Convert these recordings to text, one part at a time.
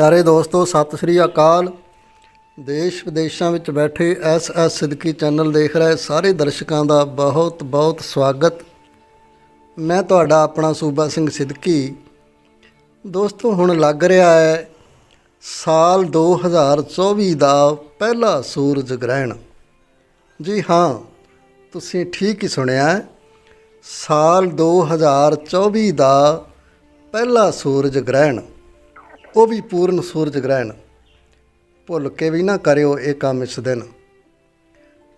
ਪਿਆਰੇ ਦੋਸਤੋ, ਸਤਿ ਸ੍ਰੀ ਅਕਾਲ। ਦੇਸ਼ ਵਿਦੇਸ਼ਾਂ ਵਿੱਚ ਬੈਠੇ ਐਸ ਐਸ ਸਿੱਦਕੀ ਚੈਨਲ ਦੇਖ ਰਹੇ ਸਾਰੇ ਦਰਸ਼ਕਾਂ ਦਾ ਬਹੁਤ ਬਹੁਤ ਸਵਾਗਤ। ਮੈਂ ਤੁਹਾਡਾ ਆਪਣਾ ਸੂਬਾ ਸਿੰਘ ਸਿੱਦਕੀ ਦੋਸਤੋ, ਹੁਣ ਲੱਗ ਰਿਹਾ ਹੈ ਸਾਲ 2024 ਦਾ ਪਹਿਲਾ ਸੂਰਜ ਗ੍ਰਹਿਣ। ਜੀ ਹਾਂ, ਤੁਸੀਂ ਠੀਕ ਹੀ ਸੁਣਿਆ ਹੈ। ਸਾਲ 2024 ਦਾ ਪਹਿਲਾ ਸੂਰਜ ਗ੍ਰਹਿਣ। ਉਹ ਵੀ ਪੂਰਨ ਸੂਰਜ ਗ੍ਰਹਿਣ। ਭੁੱਲ ਕੇ ਵੀ ਨਾ ਕਰਿਓ ਇਹ ਕੰਮ ਇਸ ਦਿਨ।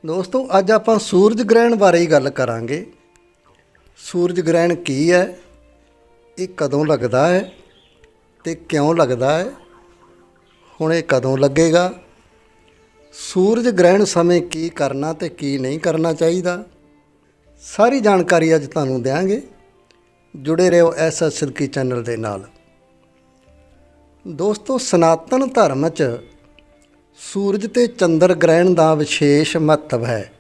ਦੋਸਤੋ, ਅੱਜ ਆਪਾਂ ਸੂਰਜ ਗ੍ਰਹਿਣ ਬਾਰੇ ਹੀ ਗੱਲ ਕਰਾਂਗੇ। ਸੂਰਜ ਗ੍ਰਹਿਣ ਕੀ ਹੈ? ਇਹ ਕਦੋਂ ਲੱਗਦਾ ਹੈ? ਤੇ ਕਿਉਂ ਲੱਗਦਾ ਹੈ? ਹੁਣ ਇਹ ਕਦੋਂ ਲੱਗੇਗਾ? ਸੂਰਜ ਗ੍ਰਹਿਣ ਸਮੇਂ ਕੀ ਕਰਨਾ ਤੇ ਕੀ ਨਹੀਂ ਕਰਨਾ ਚਾਹੀਦਾ? ਸਾਰੀ ਜਾਣਕਾਰੀ ਅੱਜ ਤੁਹਾਨੂੰ ਦਿਆਂਗੇ। ਜੁੜੇ ਰਹੋ ਐਸ ਐਸ ਸਿੱਧਕੀ ਚੈਨਲ ਦੇ ਨਾਲ। ਦੋਸਤੋ, ਸਨਾਤਨ ਧਰਮ 'ਚ ਸੂਰਜ ਤੇ ਚੰਦਰ ਗ੍ਰਹਿਣ ਦਾ ਵਿਸ਼ੇਸ਼ ਮਹੱਤਵ ਹੈ।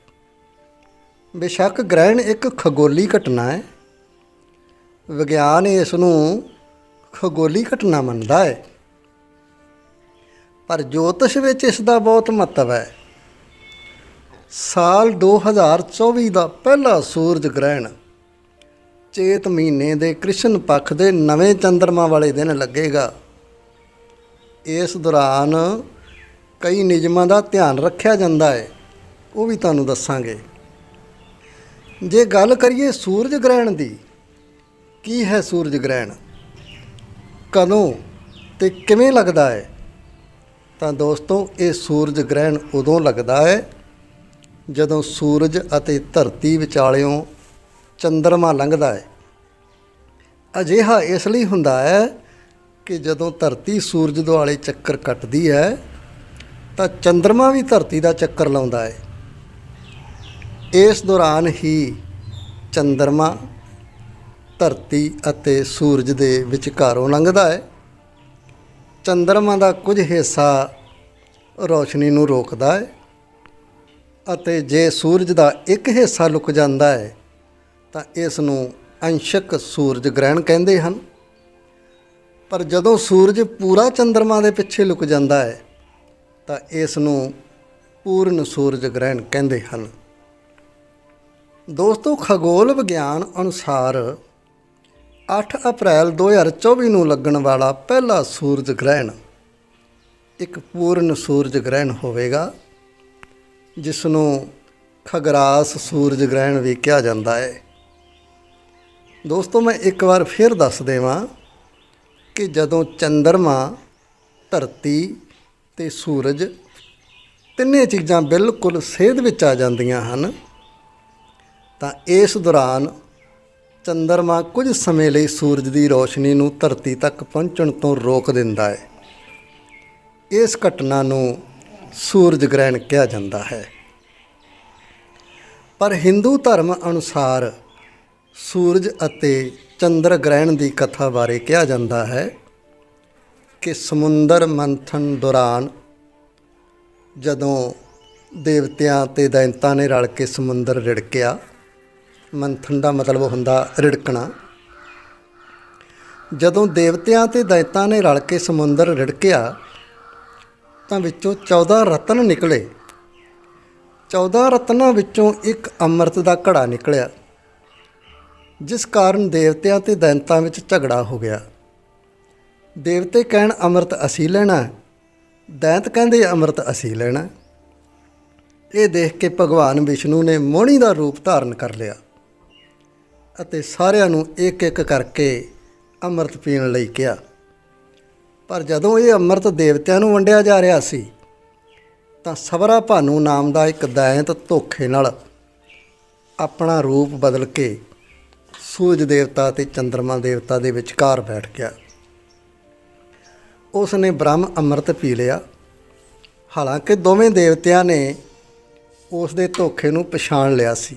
ਬੇਸ਼ੱਕ ਗ੍ਰਹਿਣ ਇੱਕ ਖਗੋਲੀ ਘਟਨਾ ਹੈ। ਵਿਗਿਆਨ ਇਸ ਨੂੰ ਖਗੋਲੀ ਘਟਨਾ ਮੰਨਦਾ ਹੈ। ਪਰ ਜੋਤਿਸ਼ ਵਿੱਚ ਇਸ ਦਾ ਬਹੁਤ ਮਹੱਤਵ ਹੈ। ਸਾਲ 2024 ਦਾ ਪਹਿਲਾ ਸੂਰਜ ਗ੍ਰਹਿਣ ਚੇਤ ਮਹੀਨੇ ਦੇ ਕ੍ਰਿਸ਼ਨ ਪੱਖ ਦੇ ਨਵੇਂ ਚੰਦਰਮਾ ਵਾਲੇ ਦਿਨ ਲੱਗੇਗਾ। ਇਸ ਦੌਰਾਨ ਕਈ ਨਿਯਮਾਂ ਦਾ ਧਿਆਨ ਰੱਖਿਆ ਜਾਂਦਾ ਹੈ। ਉਹ ਵੀ ਤੁਹਾਨੂੰ ਦੱਸਾਂਗੇ। ਜੇ ਗੱਲ ਕਰੀਏ ਸੂਰਜ ਗ੍ਰਹਿਣ ਦੀ, ਕੀ ਹੈ ਸੂਰਜ ਗ੍ਰਹਿਣ? ਕਦੋਂ ਤੇ ਕਿਵੇਂ ਲੱਗਦਾ ਹੈ? ਤਾਂ ਦੋਸਤੋ, ਇਹ ਸੂਰਜ ਗ੍ਰਹਿਣ ਉਦੋਂ ਲੱਗਦਾ ਹੈ ਜਦੋਂ ਸੂਰਜ ਅਤੇ ਧਰਤੀ ਵਿਚਾਲਿਓਂ ਚੰਦਰਮਾ ਲੰਘਦਾ ਹੈ। ਅਜਿਹਾ ਇਸ ਲਈ ਹੁੰਦਾ ਹੈ ਕਿ ਜਦੋਂ ਧਰਤੀ ਸੂਰਜ ਦੁਆਲੇ ਚੱਕਰ ਕੱਟਦੀ ਹੈ, ਤਾਂ ਚੰਦਰਮਾ ਵੀ ਧਰਤੀ ਦਾ ਚੱਕਰ ਲਾਉਂਦਾ ਹੈ। ਇਸ ਦੌਰਾਨ ਹੀ ਚੰਦਰਮਾ ਧਰਤੀ ਅਤੇ ਸੂਰਜ ਦੇ ਵਿਚਕਾਰੋਂ ਲੰਘਦਾ ਹੈ। ਚੰਦਰਮਾ ਦਾ ਕੁਝ ਹਿੱਸਾ ਰੋਸ਼ਨੀ ਨੂੰ ਰੋਕਦਾ ਹੈ ਅਤੇ ਜੇ ਸੂਰਜ ਦਾ ਇੱਕ ਹਿੱਸਾ ਲੁਕ ਜਾਂਦਾ ਹੈ, ਤਾਂ ਇਸ ਨੂੰ ਅੰਸ਼ਕ ਸੂਰਜ ਗ੍ਰਹਿਣ ਕਹਿੰਦੇ ਹਨ। ਪਰ ਜਦੋਂ ਸੂਰਜ ਪੂਰਾ ਚੰਦਰਮਾ ਦੇ ਪਿੱਛੇ ਲੁਕ ਜਾਂਦਾ ਹੈ, ਤਾਂ ਇਸ ਨੂੰ ਪੂਰਨ ਸੂਰਜ ਗ੍ਰਹਿਣ ਕਹਿੰਦੇ ਹਨ। ਦੋਸਤੋ, ਖਗੋਲ ਵਿਗਿਆਨ ਅਨੁਸਾਰ 8 ਅਪ੍ਰੈਲ 2024 ਨੂੰ ਲੱਗਣ ਵਾਲਾ ਪਹਿਲਾ ਸੂਰਜ ਗ੍ਰਹਿਣ ਇੱਕ ਪੂਰਨ ਸੂਰਜ ਗ੍ਰਹਿਣ ਹੋਵੇਗਾ, ਜਿਸ ਨੂੰ ਖਗਰਾਸ ਸੂਰਜ ਗ੍ਰਹਿਣ ਵੀ ਕਿਹਾ ਜਾਂਦਾ ਹੈ। ਦੋਸਤੋ, ਮੈਂ ਇੱਕ ਵਾਰ ਫਿਰ ਦੱਸ ਦੇਵਾਂ ਕਿ ਜਦੋਂ ਚੰਦਰਮਾ, ਧਰਤੀ ਤੇ ਸੂਰਜ ਤਿੰਨੇ ਚੀਜ਼ਾਂ ਬਿਲਕੁਲ ਸੇਧ ਵਿੱਚ ਆ ਜਾਂਦੀਆਂ ਹਨ, ਤਾਂ ਇਸ ਦੌਰਾਨ ਚੰਦਰਮਾ ਕੁਝ ਸਮੇਂ ਲਈ ਸੂਰਜ ਦੀ ਰੋਸ਼ਨੀ ਨੂੰ ਧਰਤੀ ਤੱਕ ਪਹੁੰਚਣ ਤੋਂ ਰੋਕ ਦਿੰਦਾ ਹੈ। ਇਸ ਘਟਨਾ ਨੂੰ ਸੂਰਜ ਗ੍ਰਹਿਣ ਕਿਹਾ ਜਾਂਦਾ ਹੈ। ਪਰ ਹਿੰਦੂ ਧਰਮ ਅਨੁਸਾਰ ਸੂਰਜ ਅਤੇ ਚੰਦਰ ਗ੍ਰਹਿਣ ਦੀ ਕਥਾ ਬਾਰੇ ਕਿਹਾ ਜਾਂਦਾ ਹੈ ਕਿ ਸਮੁੰਦਰ ਮੰਥਨ ਦੌਰਾਨ ਜਦੋਂ ਦੇਵਤਿਆਂ ਤੇ ਦੈਂਤਾਂ ਨੇ ਰਲ ਕੇ ਸਮੁੰਦਰ ਰਿੜਕਿਆ, ਮੰਥਨ ਦਾ ਮਤਲਬ ਹੁੰਦਾ ਰਿੜਕਣਾ। ਜਦੋਂ ਦੇਵਤਿਆਂ ਤੇ ਦੈਂਤਾਂ ਨੇ ਰਲ ਕੇ ਸਮੁੰਦਰ ਰਿੜਕਿਆ, ਤਾਂ ਵਿੱਚੋਂ 14 ਰਤਨ ਨਿਕਲੇ। 14 ਰਤਨਾਂ ਵਿੱਚੋਂ ਇੱਕ ਅੰਮ੍ਰਿਤ ਦਾ ਘੜਾ ਨਿਕਲਿਆ। ਜਿਸ ਕਾਰਨ ਦੇਵਤਿਆਂ ਤੇ ਦੈਂਤਾਂ ਵਿੱਚ ਝਗੜਾ ਹੋ ਗਿਆ। ਦੇਵਤੇ ਕਹਿਣ, ਅੰਮ੍ਰਿਤ ਅਸੀਂ ਲੈਣਾ ਦੈਂਤ ਕਹਿੰਦੇ, ਅੰਮ੍ਰਿਤ ਅਸੀਂ ਲੈਣਾ ਇਹ ਦੇਖ ਕੇ ਭਗਵਾਨ ਵਿਸ਼ਨੂੰ ਨੇ ਮੋਹਣੀ ਦਾ ਰੂਪ ਧਾਰਨ ਕਰ ਲਿਆ ਅਤੇ ਸਾਰਿਆਂ ਨੂੰ ਇੱਕ ਇੱਕ ਕਰਕੇ ਅੰਮ੍ਰਿਤ ਪੀਣ ਲਈ ਕਿਹਾ। ਪਰ ਜਦੋਂ ਇਹ ਅੰਮ੍ਰਿਤ ਦੇਵਤਿਆਂ ਨੂੰ ਵੰਡਿਆ ਜਾ ਰਿਹਾ ਸੀ, ਤਾਂ ਸਵਰਾ ਭਾਨੂ ਨਾਮ ਦਾ ਇੱਕ ਦੈਂਤ ਧੋਖੇ ਨਾਲ ਆਪਣਾ ਰੂਪ ਬਦਲ ਕੇ ਸੂਰਜ ਦੇਵਤਾ ਤੇ ਚੰਦਰਮਾ ਦੇਵਤਾ ਦੇ ਵਿਚਕਾਰ ਬੈਠ ਗਿਆ। ਉਸ ਨੇ ਬ੍ਰਹਮ ਅੰਮ੍ਰਿਤ ਪੀ ਲਿਆ। ਹਾਲਾਂਕਿ ਦੋਵੇਂ ਦੇਵਤਿਆਂ ਨੇ ਉਸ ਦੇ ਧੋਖੇ ਨੂੰ ਪਛਾਣ ਲਿਆ ਸੀ,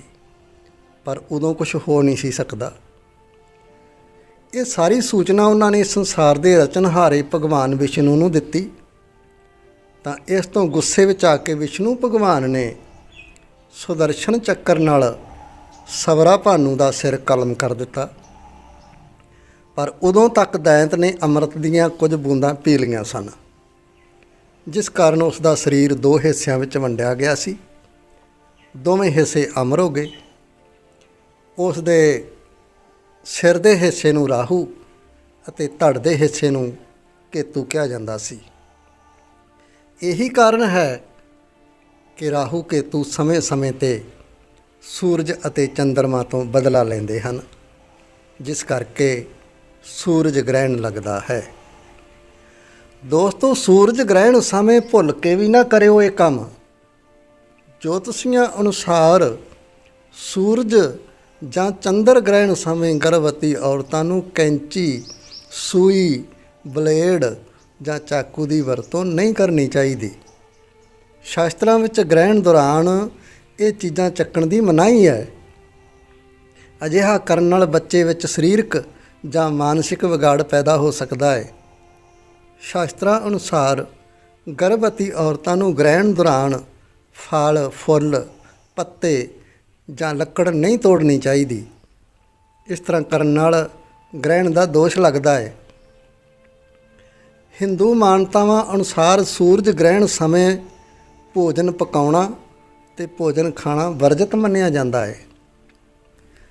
ਪਰ ਉਦੋਂ ਕੁਝ ਹੋ ਨਹੀਂ ਸੀ ਸਕਦਾ। ਇਹ ਸਾਰੀ ਸੂਚਨਾ ਉਹਨਾਂ ਨੇ ਸੰਸਾਰ ਦੇ ਰਚਨਹਾਰੇ ਭਗਵਾਨ ਵਿਸ਼ਨੂੰ ਨੂੰ ਦਿੱਤੀ। ਤਾਂ ਇਸ ਤੋਂ ਗੁੱਸੇ ਵਿੱਚ ਆ ਕੇ ਵਿਸ਼ਨੂੰ ਭਗਵਾਨ ਨੇ ਸੁਦਰਸ਼ਨ ਚੱਕਰ ਨਾਲ ਸਵਰਾ ਭਾਨੂ ਦਾ ਸਿਰ ਕਲਮ ਕਰ ਦਿੱਤਾ। ਪਰ ਉਦੋਂ ਤੱਕ ਦੈਂਤ ਨੇ ਅੰਮ੍ਰਿਤ ਦੀਆਂ ਕੁਝ ਬੂੰਦਾਂ ਪੀ ਲਈਆਂ ਸਨ, ਜਿਸ ਕਾਰਨ ਉਸ ਦਾ ਸਰੀਰ ਦੋ ਹਿੱਸਿਆਂ ਵਿੱਚ ਵੰਡਿਆ ਗਿਆ ਸੀ। ਦੋਵੇਂ ਹਿੱਸੇ ਅਮਰ ਹੋ ਗਏ। ਉਸ ਦੇ ਸਿਰ ਦੇ ਹਿੱਸੇ ਨੂੰ ਰਾਹੂ ਅਤੇ ਧੜ ਦੇ ਹਿੱਸੇ ਨੂੰ ਕੇਤੂ ਕਿਹਾ ਜਾਂਦਾ ਸੀ। ਇਹੀ ਕਾਰਨ ਹੈ ਕਿ ਰਾਹੂ ਕੇਤੂ ਸਮੇਂ-ਸਮੇਂ ਤੇ ਸੂਰਜ ਅਤੇ ਚੰ드ਰਮਾ ਤੋਂ ਬਦਲਾ ਲੈਂਦੇ ਹਨ, ਜਿਸ ਕਰਕੇ ਸੂਰਜ ਗ੍ਰਹਿਣ ਲੱਗਦਾ ਹੈ। ਦੋਸਤੋ, ਸੂਰਜ ਗ੍ਰਹਿਣ ਸਮੇਂ ਭੁੱਲ ਕੇ ਵੀ ਨਾ ਕਰਿਓ ਇਹ ਕੰਮ। ਜੋਤਸ਼ੀਆਂ ਅਨੁਸਾਰ ਸੂਰਜ ਜਾਂ ਚੰਦਰ ਗ੍ਰਹਿਣ ਸਮੇਂ ਗਰਭਵਤੀ ਔਰਤਾਂ ਨੂੰ ਕੈਂਚੀ, ਸੂਈ, ਬਲੇਡ ਜਾਂ ਚਾਕੂ ਦੀ ਵਰਤੋਂ ਨਹੀਂ ਕਰਨੀ ਚਾਹੀਦੀ। ਸ਼ਾਸਤਰਾਂ ਵਿੱਚ ਗ੍ਰਹਿਣ ਦੌਰਾਨ ਇਹ ਚੀਜ਼ਾਂ ਚੱਕਣ ਦੀ ਮਨਾਹੀ ਹੈ। ਅਜਿਹਾ ਕਰਨ ਨਾਲ ਬੱਚੇ ਵਿੱਚ ਸਰੀਰਕ ਜਾਂ ਮਾਨਸਿਕ ਵਿਗਾੜ ਪੈਦਾ ਹੋ ਸਕਦਾ ਹੈ। ਸ਼ਾਸਤਰਾਂ ਅਨੁਸਾਰ ਗਰਭਵਤੀ ਔਰਤਾਂ ਨੂੰ ਗ੍ਰਹਿਣ ਦੌਰਾਨ ਫਲ, ਫੁੱਲ, ਪੱਤੇ ਜਾਂ ਲੱਕੜ ਨਹੀਂ ਤੋੜਨੀ ਚਾਹੀਦੀ। ਇਸ ਤਰ੍ਹਾਂ ਕਰਨ ਨਾਲ ਗ੍ਰਹਿਣ ਦਾ ਦੋਸ਼ ਲੱਗਦਾ ਹੈ। ਹਿੰਦੂ ਮਾਨਤਾਵਾਂ ਅਨੁਸਾਰ ਸੂਰਜ ਗ੍ਰਹਿਣ ਸਮੇਂ ਭੋਜਨ ਪਕਾਉਣਾ ਤੇ ਭੋਜਨ ਖਾਣਾ ਵਰਜਿਤ ਮੰਨਿਆ ਜਾਂਦਾ ਹੈ।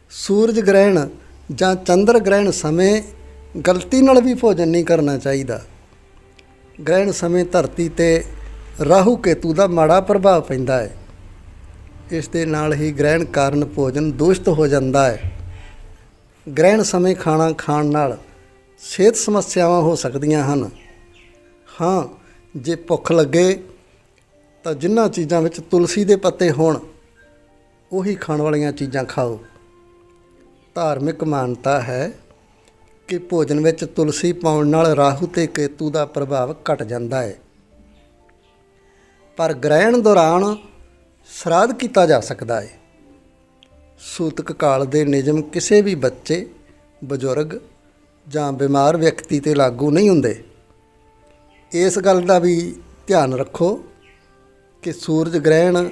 ਸੂਰਜ ਗ੍ਰਹਿਣ ਜਾਂ ਚੰਦਰ ਗ੍ਰਹਿਣ ਸਮੇਂ ਗਲਤੀ ਨਾਲ ਵੀ ਭੋਜਨ ਨਹੀਂ ਕਰਨਾ ਚਾਹੀਦਾ। ਗ੍ਰਹਿਣ ਸਮੇਂ ਧਰਤੀ ਤੇ ਰਾਹੂ ਕੇਤੂ ਦਾ ਮਾੜਾ ਪ੍ਰਭਾਵ ਪੈਂਦਾ ਹੈ। ਇਸ ਦੇ ਨਾਲ ਹੀ ਗ੍ਰਹਿਣ ਕਾਰਨ ਭੋਜਨ ਦੂਸ਼ਿਤ ਹੋ ਜਾਂਦਾ ਹੈ। ਗ੍ਰਹਿਣ ਸਮੇਂ ਖਾਣਾ ਖਾਣ ਨਾਲ ਸਿਹਤ ਸਮੱਸਿਆਵਾਂ ਹੋ ਸਕਦੀਆਂ ਹਨ। ਹਾਂ, ਜੇ ਭੁੱਖ ਲੱਗੇ ਤਾਂ ਜਿਨ੍ਹਾਂ ਚੀਜ਼ਾਂ ਵਿੱਚ ਤੁਲਸੀ ਦੇ ਪੱਤੇ ਹੋਣ, ਉਹੀ ਖਾਣ ਵਾਲੀਆਂ ਚੀਜ਼ਾਂ ਖਾਓ। ਧਾਰਮਿਕ ਮਾਨਤਾ ਹੈ ਕਿ ਭੋਜਨ ਵਿੱਚ ਤੁਲਸੀ ਪਾਉਣ ਨਾਲ ਰਾਹੂ ਤੇ ਕੇਤੂ ਦਾ ਪ੍ਰਭਾਵ ਘਟ ਜਾਂਦਾ ਹੈ। ਪਰ ਗ੍ਰਹਿਣ ਦੌਰਾਨ ਸ਼ਰਾਧ ਕੀਤਾ ਜਾ ਸਕਦਾ ਹੈ। ਸੂਤਕ ਕਾਲ ਦੇ ਨਿਯਮ ਕਿਸੇ ਵੀ ਬੱਚੇ, ਬਜ਼ੁਰਗ ਜਾਂ ਬਿਮਾਰ ਵਿਅਕਤੀ ਤੇ ਲਾਗੂ ਨਹੀਂ ਹੁੰਦੇ। ਇਸ ਗੱਲ ਦਾ ਵੀ ਧਿਆਨ ਰੱਖੋ। ਕਿ ਸੂਰਜ ਗ੍ਰਹਿਣ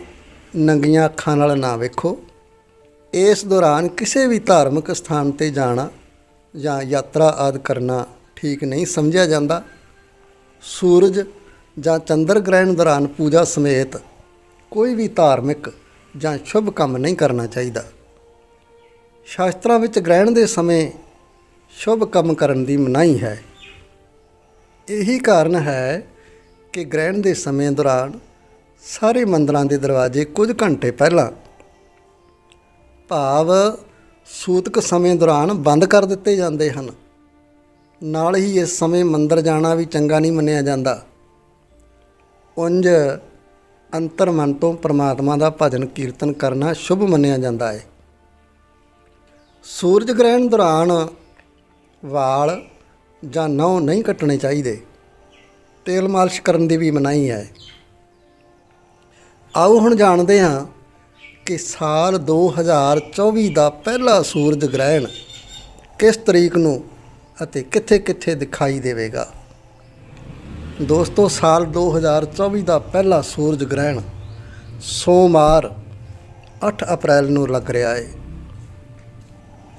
ਨੰਗੀਆਂ ਅੱਖਾਂ ਨਾਲ ਨਾ ਵੇਖੋ। ਇਸ ਦੌਰਾਨ ਕਿਸੇ ਵੀ ਧਾਰਮਿਕ ਸਥਾਨ ਤੇ ਜਾਣਾ ਜਾਂ ਯਾਤਰਾ ਆਦ ਕਰਨਾ ਠੀਕ ਨਹੀਂ ਸਮਝਿਆ ਜਾਂਦਾ। ਸੂਰਜ ਜਾਂ ਚੰਦਰ ਗ੍ਰਹਿਣ ਦੌਰਾਨ ਪੂਜਾ ਸਮੇਤ ਕੋਈ ਵੀ ਧਾਰਮਿਕ ਜਾਂ ਸ਼ੁਭ ਕੰਮ ਨਹੀਂ ਕਰਨਾ ਚਾਹੀਦਾ। ਸ਼ਾਸਤਰਾਂ ਵਿੱਚ ਗ੍ਰਹਿਣ ਦੇ ਸਮੇਂ ਸ਼ੁਭ ਕੰਮ ਕਰਨ ਦੀ ਮਨਾਹੀ ਹੈ। ਇਹੀ ਕਾਰਨ ਹੈ ਕਿ ਗ੍ਰਹਿਣ ਦੇ ਸਮੇਂ ਦੌਰਾਨ ਸਾਰੇ ਮੰਦਰਾਂ ਦੇ ਦਰਵਾਜ਼ੇ ਕੁਝ ਘੰਟੇ ਪਹਿਲਾਂ ਭਾਵ ਸੂਤਕ ਸਮੇਂ ਦੌਰਾਨ ਬੰਦ ਕਰ ਦਿੱਤੇ ਜਾਂਦੇ ਹਨ। ਨਾਲ ਹੀ ਇਸ ਸਮੇਂ ਮੰਦਰ ਜਾਣਾ ਵੀ ਚੰਗਾ ਨਹੀਂ ਮੰਨਿਆ ਜਾਂਦਾ। ਉੰਜ ਅੰਤਰ ਮਨ ਤੋਂ ਪ੍ਰਮਾਤਮਾ ਦਾ ਭਜਨ ਕੀਰਤਨ ਕਰਨਾ ਸ਼ੁਭ ਮੰਨਿਆ ਜਾਂਦਾ ਹੈ। ਸੂਰਜ ਗ੍ਰਹਿਣ ਦੌਰਾਨ ਵਾਲ ਜਾਂ ਨਹੁੰ ਨਹੀਂ ਕੱਟਣੇ ਚਾਹੀਦੇ। ਤੇਲ ਮਾਲਿਸ਼ ਕਰਨ ਦੀ ਵੀ ਮਨਾਹੀ ਹੈ। ਆਓ ਹੁਣ ਜਾਣਦੇ ਹਾਂ ਕਿ ਸਾਲ 2024 ਦਾ ਪਹਿਲਾ ਸੂਰਜ ਗ੍ਰਹਿਣ ਕਿਸ ਤਰੀਕ ਨੂੰ ਅਤੇ ਕਿੱਥੇ-ਕਿੱਥੇ ਦਿਖਾਈ ਦੇਵੇਗਾ। ਦੋਸਤੋ, ਸਾਲ 2024 ਦਾ ਪਹਿਲਾ ਸੂਰਜ ਗ੍ਰਹਿਣ ਸੋਮਵਾਰ 8 ਅਪ੍ਰੈਲ ਨੂੰ ਲੱਗ ਰਿਹਾ ਹੈ।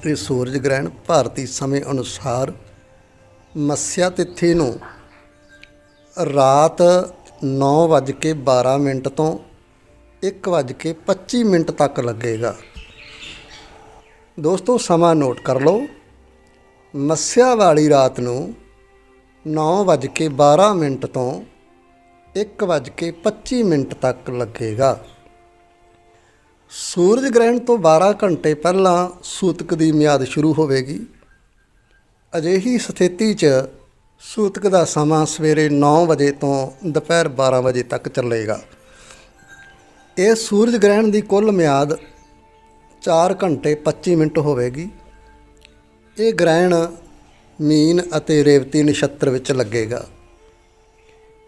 ਇਹ ਸੂਰਜ ਗ੍ਰਹਿਣ ਭਾਰਤੀ ਸਮੇਂ ਅਨੁਸਾਰ ਮੱਸਿਆ ਤਿਥੀ ਨੂੰ ਰਾਤ 9:12 ਮਿੰਟ ਤੋਂ 1:25 ਮਿੰਟ ਤੱਕ ਲੱਗੇਗਾ। ਦੋਸਤੋ, ਸਮਾਂ ਨੋਟ ਕਰ ਲਓ। ਮੱਸਿਆ ਵਾਲੀ ਰਾਤ ਨੂੰ 9:12 ਮਿੰਟ ਤੋਂ 1:25 ਮਿੰਟ ਤੱਕ ਲੱਗੇਗਾ। ਸੂਰਜ ਗ੍ਰਹਿਣ ਤੋਂ 12 ਘੰਟੇ ਪਹਿਲਾਂ ਸੂਤਕ ਦੀ ਮਿਆਦ ਸ਼ੁਰੂ ਹੋਵੇਗੀ। ਅਜਿਹੀ ਸਥਿਤੀ 'ਚ ਸੂਤਕ ਦਾ ਸਮਾਂ ਸਵੇਰੇ 9 ਵਜੇ ਤੋਂ ਦੁਪਹਿਰ 12 ਵਜੇ ਤੱਕ ਚੱਲੇਗਾ। ਇਹ ਸੂਰਜ ਗ੍ਰਹਿਣ ਦੀ ਕੁੱਲ ਮਿਆਦ 4 ਘੰਟੇ 25 ਮਿੰਟ ਹੋਵੇਗੀ। ਇਹ ਗ੍ਰਹਿਣ ਮੀਨ ਅਤੇ ਰੇਵਤੀ ਨਛੱਤਰ ਵਿੱਚ ਲੱਗੇਗਾ।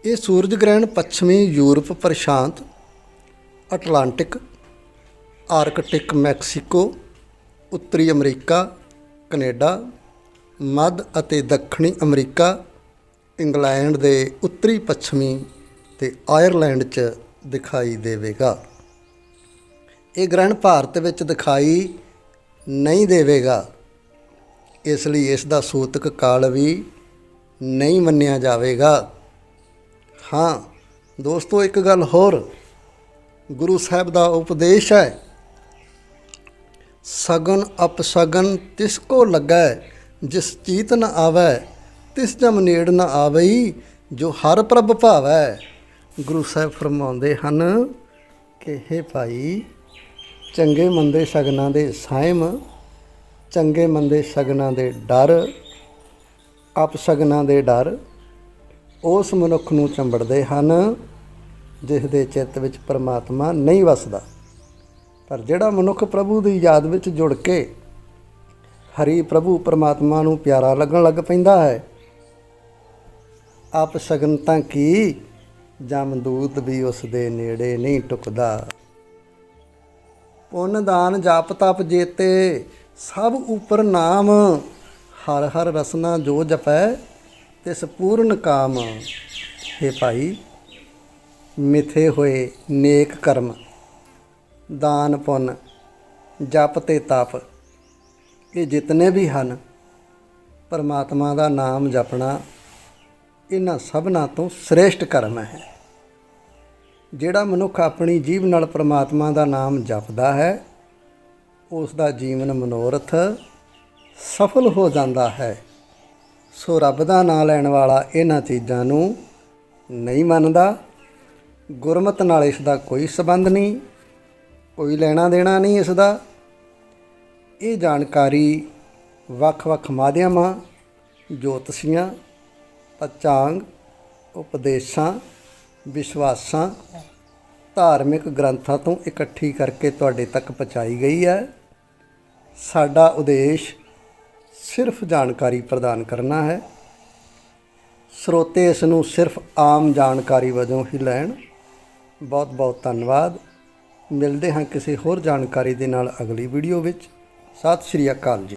ਇਹ ਸੂਰਜ ਗ੍ਰਹਿਣ ਪੱਛਮੀ ਯੂਰਪ, ਪ੍ਰਸ਼ਾਂਤ, ਅਟਲਾਂਟਿਕ, ਆਰਕਟਿਕ ਮੈਕਸੀਕੋ, ਉੱਤਰੀ ਅਮਰੀਕਾ, ਕੈਨੇਡਾ, ਮੱਧ ਅਤੇ ਦੱਖਣੀ ਅਮਰੀਕਾ, ਇੰਗਲੈਂਡ ਦੇ ਉੱਤਰੀ, ਪੱਛਮੀ ਤੇ ਆਇਰਲੈਂਡ 'ਚ ਦਿਖਾਈ ਦੇਵੇਗਾ। ਇਹ ਗ੍ਰਹਿਣ ਭਾਰਤ ਵਿੱਚ ਦਿਖਾਈ ਨਹੀਂ ਦੇਵੇਗਾ। ਇਸ ਲਈ ਇਸ ਦਾ ਸੂਤਕ ਕਾਲ ਵੀ ਨਹੀਂ ਮੰਨਿਆ ਜਾਵੇਗਾ। ਹਾਂ, ਦੋਸਤੋ, ਇੱਕ ਗੱਲ ਹੋਰ। ਗੁਰੂ ਸਾਹਿਬ ਦਾ ਉਪਦੇਸ਼ ਹੈ, ਸਗਨ ਅਪਸਗਨ ਤਿਸ ਕੋ ਲੱਗੈ, ਜਿਸ ਚੀਤ ਨ ਆਵੈ, ਤਿਸ ਜਮ ਨੇੜ ਨ ਆਵਈ, ਜੋ ਹਰ ਪ੍ਰਭ ਭਾਵੈ। ਗੁਰੂ ਸਾਹਿਬ ਫਰਮਾਉਂਦੇ ਹਨ ਕਿ, ਹੇ ਭਾਈ, ਚੰਗੇ ਮੰਦੇ ਸਗਨਾਂ ਦੇ ਸਾਇਮ ਚੰਗੇ ਮੰਦੇ ਸਗਨਾਂ ਦੇ ਡਰ ਅਪਸਗਨਾਂ ਦੇ ਡਰ, ਉਸ ਮਨੁੱਖ ਨੂੰ ਚੰਬੜਦੇ ਹਨ ਜਿਸ ਦੇ ਚਿੱਤ ਵਿੱਚ ਪਰਮਾਤਮਾ ਨਹੀਂ ਵਸਦਾ। ਪਰ ਜਿਹੜਾ ਮਨੁੱਖ ਪ੍ਰਭੂ ਦੀ ਯਾਦ ਵਿੱਚ ਜੁੜ ਕੇ ਹਰੀ ਪ੍ਰਭੂ ਪਰਮਾਤਮਾ ਨੂੰ ਪਿਆਰਾ ਲੱਗਣ ਲੱਗ ਪੈਂਦਾ ਹੈ ਆਪ ਸਗਨਤਾ ਕੀ ਜਮਦੂਤ ਵੀ ਉਸ ਦੇ ਨੇੜੇ ਨਹੀਂ ਟੁਕਦਾ। ਪੁੰਨ ਦਾਨ ਜਪ ਤਪ ਜੇਤੇ, ਸਭ ਉਪਰ ਨਾਮ। ਹਰ ਹਰ ਰਸਨਾ ਜੋ ਜਪੈ, ਤਿਸ ਪੂਰਨ ਕਾਮ। ਹੈ ਭਾਈ, ਮਿਥੇ ਹੋਏ ਨੇਕ ਕਰਮ। ਦਾਨ ਪੁੰਨ, ਜਪ ਤੇ ਤਪ। ਇਹ ਜਿਤਨੇ ਵੀ ਹਨ, ਪਰਮਾਤਮਾ ਦਾ ਨਾਮ ਜਪਣਾ ਇਹਨਾਂ ਸਭਨਾਂ ਤੋਂ ਸ੍ਰੇਸ਼ਟ ਕਰਮ ਹੈ। ਜਿਹੜਾ ਮਨੁੱਖ ਆਪਣੀ ਜੀਵ ਨਾਲ ਪਰਮਾਤਮਾ ਦਾ ਨਾਮ ਜਪਦਾ ਹੈ ਉਸ ਦਾ ਜੀਵਨ ਮਨੋਰਥ ਸਫਲ ਹੋ ਜਾਂਦਾ ਹੈ। ਸੋ ਰੱਬ ਦਾ ਨਾਮ ਲੈਣ ਵਾਲਾ ਇਹਨਾਂ ਚੀਜ਼ਾਂ ਨੂੰ ਨਹੀਂ ਮੰਨਦਾ। ਗੁਰਮਤ ਨਾਲ ਇਸ ਦਾ ਕੋਈ ਸਬੰਧ ਨਹੀਂ, ਕੋਈ ਲੈਣਾ ਦੇਣਾ ਨਹੀਂ ਇਸ ਦਾ। ਇਹ ਜਾਣਕਾਰੀ ਵੱਖ-ਵੱਖ ਮਾਧਿਅਮਾਂ, ਜੋਤਸ਼ੀਆਂ ਪਚਾਂਗ, ਉਪਦੇਸ਼ਾਂ, ਵਿਸ਼ਵਾਸਾਂ, ਧਾਰਮਿਕ ਗ੍ਰੰਥਾਂ ਤੋਂ ਇਕੱਠੀ ਕਰਕੇ ਤੁਹਾਡੇ ਤੱਕ ਪਹੁੰਚਾਈ ਗਈ ਹੈ। ਸਾਡਾ ਉਦੇਸ਼ ਸਿਰਫ ਜਾਣਕਾਰੀ ਪ੍ਰਦਾਨ ਕਰਨਾ ਹੈ। ਸਰੋਤੇ ਇਸ ਨੂੰ ਸਿਰਫ ਆਮ ਜਾਣਕਾਰੀ ਵਜੋਂ ਹੀ ਲੈਣ। ਬਹੁਤ ਬਹੁਤ ਧੰਨਵਾਦ। ਮਿਲਦੇ ਹਾਂ ਕਿਸੇ ਹੋਰ ਜਾਣਕਾਰੀ ਦੇ ਨਾਲ ਅਗਲੀ ਵੀਡੀਓ ਵਿੱਚ। ਸਤਿ ਸ਼੍ਰੀ ਅਕਾਲ ਜੀ।